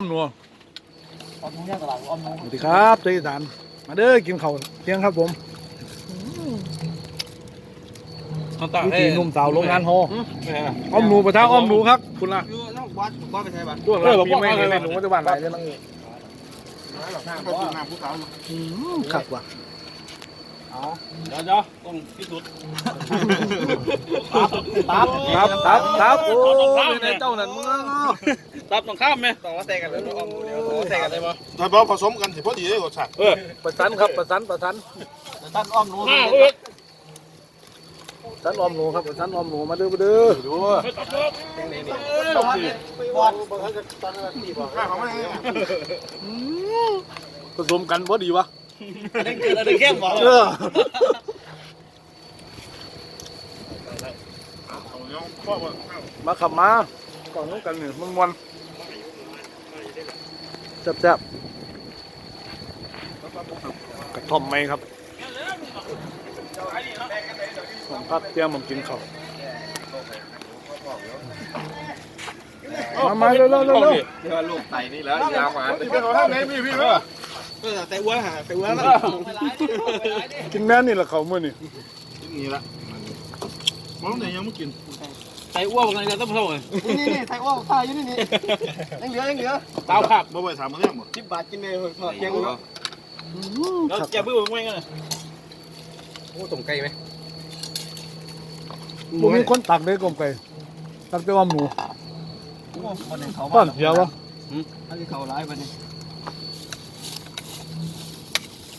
นัวออมนู้นเนี่ยตลาดออมนู้นสวัสดีครับเจ๊อีสานมาเด้อกินข้าวเที่ยงครับผมเอาตาวิให้ธีหนุ่มสาวโรงงานฮออ้อมหนูประท้าอ้อมหนูครับ คุณล่ะอยู่นอกวัดวัดไปใช่ปะช่วงเราปีไม่เห็นหนูจะบ้านไหนเลยมั้งก็คือน้ำภูเขาอืมขัดว่ะ เดี๋ยวเดี๋ยวต้องพิสูจน์ตับครับครับครับโอ้ยในเจ้านั่นมึงตับต้องข้ามไหมต้องมาใส่กันแล้วออมนู้นเดี๋ยวต้องมาใส่กันเลยปะถ้าเราผสมกันสิพอดีเลยรสชาติเออประสันครับประสันประสันตั้งออมนู้นมาเว้ยประสันอ้อมหนูครับประสันอ้อมหนูมาเด้อมาเด้อดูวัดวัดข้าวเขาไม่ให้ผสมกันพอดีวะ ได้เกิดอะไรเข้มบอกเออเอาเนี้ยพ่อว่าข้าวมาขับมาก่อนนู้นกันนี่มันวันแซ่บแซ่บกระท่อมไหมครับผมพักเที่ยงผมกินข้าวมามาเร็วเร็วเร็วเร็วเดี๋ยวลูกไตนี่แล้วยาวมาพี่เป็นของท่านไหนพี่พี่เนาะแต่อ้วนหาแต่อ้วนแล้วกินแม่นี่แหละเขาเมื่อนี่นี่ละมันไหนยังไม่กินไอ้อ้วนกันจะต้องเท่าไหร่นี่นี่ไทยอ้วนข้าวอยู่นี่นี่ยังเหลือยังเหลือเต้าผักบ่ไปถามมันเรื่องหมดสิบบาทกินเลยพอเพียงเนาะแล้วจะบื้อมึงไงกันโอ้ต้มไก่ไหมผมมีคนตักเลยกลมไก่ตักแต่ว่าหมูโอ้วันนี้เขาป้อนเสียวะอันนี้เขาร้ายวันนี้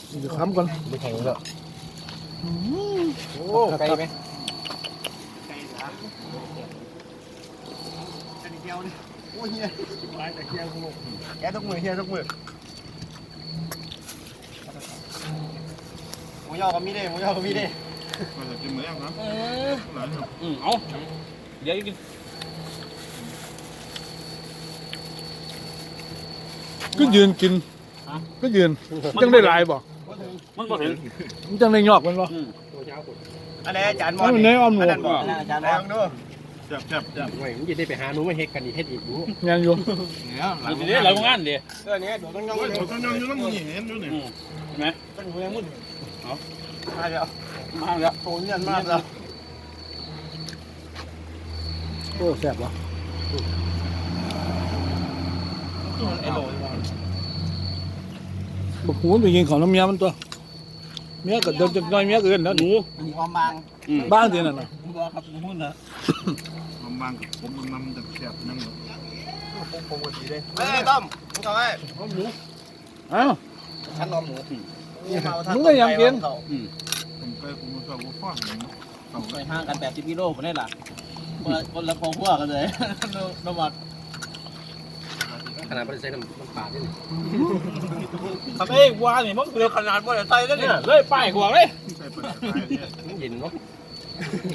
เดี๋ยวค้ำก่อนไม่แข็งแล้วโอ้ไก่ไหมไก่สามอันนี้เดียวนี่โอ้เฮียไปแต่เฮียกูแกทุกมือเฮียทุกมือหมูยอก็มีเด้หมูยอก็มีเด้มาจะกินมื้อแรกนะหลานครับอืมเอาเดี๋ยวกินก็ยืนกินก็ยืนจังได้หลายบ่ มันก็ถึงมันจังได้ยอกมันบ่อันนี้อาจารย์มออันนี้อ้อมหนูอันนั้นบอกอาจารย์มองดูแซ่บแซ่บแซ่บโอ้ยมึงจะได้ไปหาหนูมาเฮ็ดกันอีกเฮ็ดอีกหนูงานอยู่เนี่ยหลังเดี๋ยวเรางานเดี๋ยวเออเนี่ยเดี๋ยวต้องย่องโอ้ยเลยผมต้องยังอยู่น้ำมันเห็นอยู่นี่ใช่ไหมต้องอยู่ยังมุ่นเอามาเดี๋ยวมาแล้วโตเนียนมากแล้วโอ้แซ่บวะไอ้โหล บอกหูไปกินของน้ำเมียมันตัว เมียก็เดินจักหน้อยเมียก็เอิ้นแล้วหนูอันนี้ความบางบ้านที่นั่นน่ะบัวครับมุ่นนะมันบางกับผมมันนำจะแซ่บนั่งผมผมก็ดีเลยเฮ้ยต้อมมึงทำไมอ้าวฉันนอมหมูมึงก็ยังกินผมไปผมชอบผมฟ้อนเขาไปห่างกันแปดสิบกิโลคนนี้ล่ะคนละคนละครอบครัวกันเลยน้ำมัน ขนาดบ่ได้ใส่น้ำน้ำปลาด้วยนี่ทำเองว่านี่มันเกลือขนาดว่าใส่แล้วเนี่ยเลยป้ายหัวเลยใส่เปิดขายเนี่ยมึงเห็นเนาะ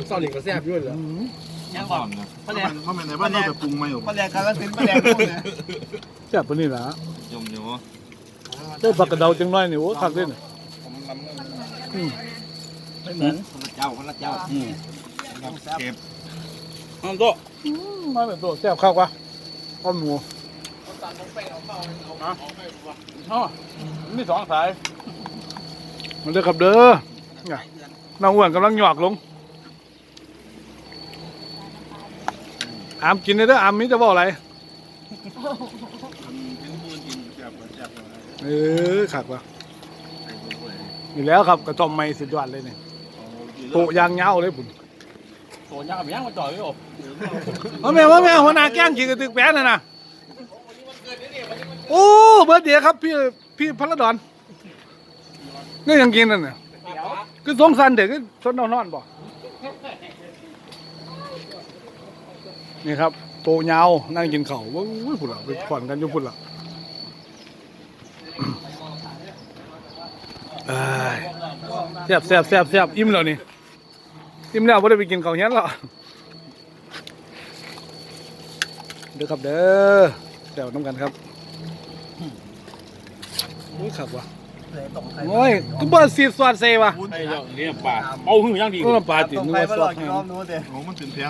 เศร้าหนึ่งก็แซ่บอยู่เหรอยังบอกเพราะมันเพราะมันในบ้านเราไปปรุงมาอยู่มาแรงกันแล้วสินมาแรงพูดเลยแซ่บปานนี้ล่ะยมอยู่เจ้าผักกระเดาจังน้อยนี่โอ้คักเด้นผมลำไม่เหมือนคนละเจ้าคนละเจ้าอืมเก็บน้ำโต๊ะมาเป็นตัวแซ่บข้าวกว่าอ้อมหนู อ๋อมีสองสายมาเด้อครับเด้อเนี่ยน้องอ้วนกำลังหยอกลง อามกินได้เด้ออามมีจะบอกอะไรเออขักวะนี่แล้วครับกระจอมไม้สุดยอดเลยเนี่ยโปะยางเงาเลยผมโตัวยางกับยางมาจ่อยไว้โอ้ว่าแม่ว่าแม่หัวหน้าแกล้งขี่กระตึกแป้นน่ะนะ โอ้เบิร์ดเดียครับพี่พี่พระดอนนี่ยังกินนั่นน่ะคือสงสารเด็กก็สนนอนๆบ่นี่ครับ โตะยาวนั่งกินเข้าว้าวพุ่นละไปผ่อนกันยู่พุ่นละเอ้ยแซ่บแซ่บแซ่บแซ่บอิ่มแล้วนี่อิ่มแล้วไ่ได้ไปกินเข้าเฮียหรอเด้อครับเด้อเดี๋ยวน้ำกันครับ อุ้ยขับว่ะโอ้ยก็บ่สีดสอดเซว่ะไอ้เจ้าเลี้ยงปลาเอาหื้อย่างดีก็น้ำปลาติดนึกว่าสอดให้ รอบนู้นเด้ โอ้มันเป็นแพง